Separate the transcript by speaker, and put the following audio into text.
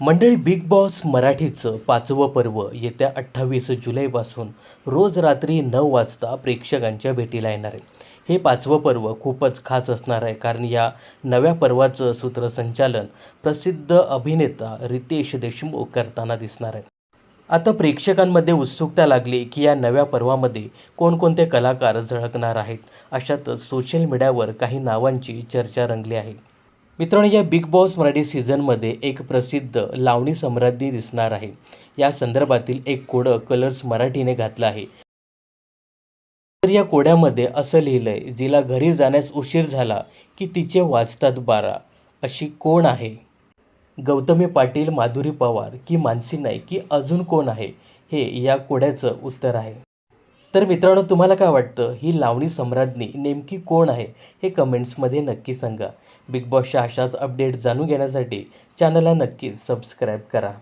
Speaker 1: मंडळी big boss मराठीचं पाचवं पर्व येत्या अठ्ठावीस जुलैपासून रोज रात्री नऊ वाजता प्रेक्षकांच्या भेटीला येणार आहे. हे पाचवं पर्व खूपच खास असणार आहे कारण या नव्या पर्वाचं सूत्रसंचालन प्रसिद्ध अभिनेता रितेश देशमुख करताना दिसणार आहे. आता प्रेक्षकांमध्ये उत्सुकता लागली की या नव्या पर्वामध्ये कोणकोणते कलाकार झळकणार आहेत अशातच सोशल मीडियावर काही नावांची चर्चा रंगली आहे. मित्रांनो या बिग बॉस मराठी सीझनमध्ये एक प्रसिद्ध लावणी सम्राज्ञी दिसणार आहे. या संदर्भातील एक कोडं कलर्स मराठीने घातलं आहे. तर या कोड्यामध्ये असं लिहिलंय जिला घरी जाण्यास उशीर झाला की तिचे वाजतात बारा. अशी कोण आहे? गौतमी पाटील माधुरी पवार की मानसी नाईक की अजून कोण आहे? हे या कोड्याचं उत्तर आहे. तर मित्रांनो तुम्हाला काय वाटतं? ही लावणी सम्राज्ञी नेमकी कोण आहे? हे कमेंट्समध्ये नक्की सांगा. बिग बॉसच्या अशाच अपडेट जाणून घेण्यासाठी चॅनलला नक्कीच सबस्क्राईब करा.